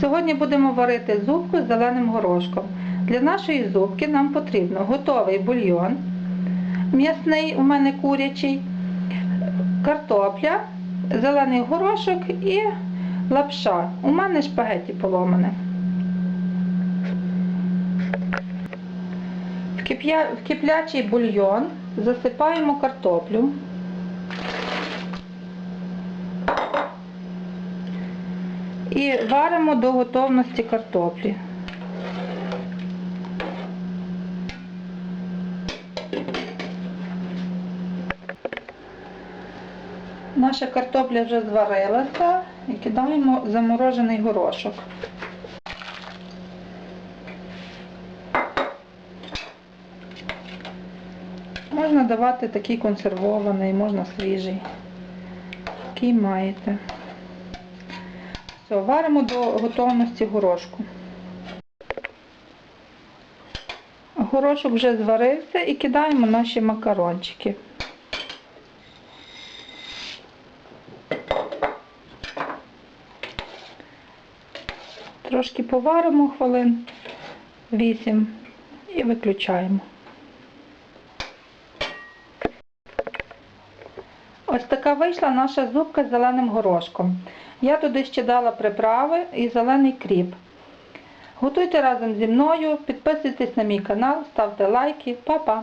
Сьогодні будемо варити зубку з зеленим горошком. Для нашої зубки нам потрібно готовий бульйон, м'ясний у мене курячий, картопля, зелений горошок і лапша. У мене шпагеті поломане. В, киплячий бульйон засипаємо картоплю. І варимо до готовності картоплі. Наша картопля вже зварилася і кидаємо заморожений горошок. Можна давати такий консервований, можна свіжий. Який маєте. Все, варимо до готовності горошку. Горошок вже зварився і кидаємо наші макарончики. Трошки поваримо хвилин 8 і виключаємо. Ось така вийшла наша зубка з зеленим горошком. Я туди ще дала приправи і зелений кріп. Готуйте разом зі мною, підписуйтесь на мій канал, ставте лайки. Па-па!